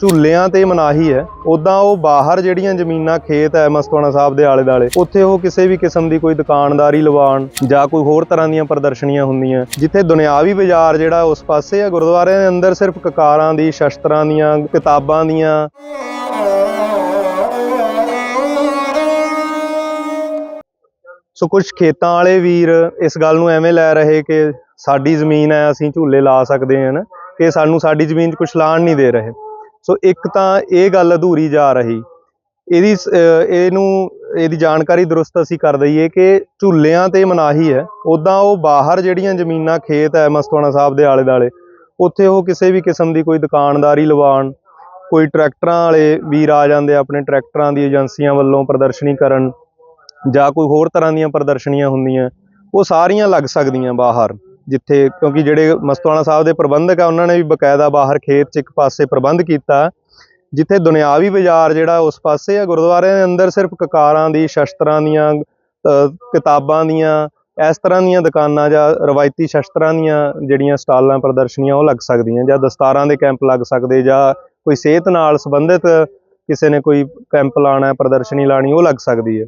ਝੂਲਿਆਂ ਤੇ ਮਨਾਹੀ ਹੈ। ਉਦਾਂ ਉਹ ਬਾਹਰ ਜਿਹੜੀਆਂ ਜ਼ਮੀਨਾਂ ਖੇਤ ਹੈ ਮਸਤਵਾਣਾ ਸਾਹਿਬ ਦੇ ਆਲੇ ਦਾਲੇ ਉੱਥੇ ਉਹ ਕਿਸੇ ਵੀ ਕਿਸਮ ਦੀ ਕੋਈ ਦੁਕਾਨਦਾਰੀ ਲਵਾਉਣ ਜਾਂ ਕੋਈ ਹੋਰ ਤਰ੍ਹਾਂ ਦੀਆਂ ਪ੍ਰਦਰਸ਼ਨੀਆਂ ਹੁੰਦੀਆਂ। ਜਿੱਥੇ ਦੁਨਿਆਵੀ ਬਾਜ਼ਾਰ ਜਿਹੜਾ ਉਸ ਪਾਸੇ ਹੈ, ਗੁਰਦੁਆਰਿਆਂ ਦੇ ਅੰਦਰ ਸਿਰਫ ਕਕਾਰਾਂ ਦੀ, ਸ਼ਸਤਰਾਂ ਦੀਆਂ, ਕਿਤਾਬਾਂ ਦੀਆਂ। ਸੋ ਕੁਝ ਖੇਤਾਂ ਵਾਲੇ ਵੀਰ ਇਸ ਗੱਲ ਨੂੰ ਐਵੇਂ ਲੈ ਰਹੇ ਕਿ ਸਾਡੀ ਜ਼ਮੀਨ ਹੈ, ਅਸੀਂ ਝੂਲੇ ਲਾ ਸਕਦੇ ਹਾਂ ਨਾ, ਕਿ ਸਾਨੂੰ ਸਾਡੀ ਜ਼ਮੀਨ 'ਚ ਕੁਝ ਲਾਣ ਨਹੀਂ ਦੇ ਰਹੇ। ਸੋ ਇੱਕ ਤਾਂ ਇਹ ਗੱਲ ਅਧੂਰੀ ਜਾ ਰਹੀ। ਇਹਦੀ ਸ- ਇਹਨੂੰ, ਇਹਦੀ ਜਾਣਕਾਰੀ ਦਰੁਸਤ ਅਸੀਂ ਕਰ ਦਈਏ ਕਿ ਝੂਲਿਆਂ ਤੇ ਮਨਾਹੀ ਹੈ। ਉਦਾਂ ਉਹ ਬਾਹਰ ਜਿਹੜੀਆਂ ਜ਼ਮੀਨਾਂ, ਖੇਤ ਹੈ ਮਸਤਵਾਣਾ ਸਾਹਿਬ ਦੇ ਆਲੇ ਦਾਲੇ ਉੱਥੇ ਉਹ ਕਿਸੇ ਵੀ ਕਿਸਮ ਦੀ ਕੋਈ ਦੁਕਾਨਦਾਰੀ ਲਵਾਉਣ, ਕੋਈ ਟਰੈਕਟਰਾਂ ਵਾਲੇ ਵੀਰ ਆ ਜਾਂਦੇ ਆਪਣੇ ਟਰੈਕਟਰਾਂ ਦੀ ਏਜੰਸੀਆਂ ਵੱਲੋਂ ਪ੍ਰਦਰਸ਼ਨੀ ਕਰਨ ਜਾਂ ਕੋਈ ਹੋਰ ਤਰ੍ਹਾਂ ਦੀਆਂ ਪ੍ਰਦਰਸ਼ਨੀਆਂ ਹੁੰਦੀਆਂ, ਉਹ ਸਾਰੀਆਂ ਲੱਗ ਸਕਦੀਆਂ ਬਾਹਰ। ਜਿੱਥੇ ਕਿਉਂਕਿ ਜਿਹੜੇ ਮਸਤਵਾਣਾ ਸਾਹਿਬ ਦੇ ਪ੍ਰਬੰਧਕ ਆ, ਉਹਨਾਂ ਨੇ ਵੀ ਬਕਾਇਦਾ ਬਾਹਰ ਖੇਤ 'ਚ ਇੱਕ ਪਾਸੇ ਪ੍ਰਬੰਧ ਕੀਤਾ, ਜਿੱਥੇ ਦੁਨਿਆਵੀ ਬਾਜ਼ਾਰ ਜਿਹੜਾ ਉਸ ਪਾਸੇ ਆ ਗੁਰਦੁਆਰਿਆਂ ਦੇ ਅੰਦਰ ਸਿਰਫ ਕਕਾਰਾਂ ਦੀ, ਸ਼ਸਤਰਾਂ ਦੀਆਂ ਕਿਤਾਬਾਂ ਦੀਆਂ, ਇਸ ਤਰ੍ਹਾਂ ਦੀਆਂ ਦੁਕਾਨਾਂ ਜਾਂ ਰਵਾਇਤੀ ਸ਼ਸਤਰਾਂ ਦੀਆਂ ਜਿਹੜੀਆਂ ਸਟਾਲਾਂ ਪ੍ਰਦਰਸ਼ਨੀਆਂ ਉਹ ਲੱਗ ਸਕਦੀਆਂ ਜਾਂ ਦਸਤਾਰਾਂ ਦੇ ਕੈਂਪ ਲੱਗ ਸਕਦੇ ਜਾਂ ਕੋਈ ਸਿਹਤ ਨਾਲ ਸੰਬੰਧਿਤ ਕਿਸੇ ਨੇ ਕੋਈ ਕੈਂਪ ਲਾਣਾ ਪ੍ਰਦਰਸ਼ਨੀ ਲਾਣੀ ਉਹ ਲੱਗ ਸਕਦੀ ਹੈ।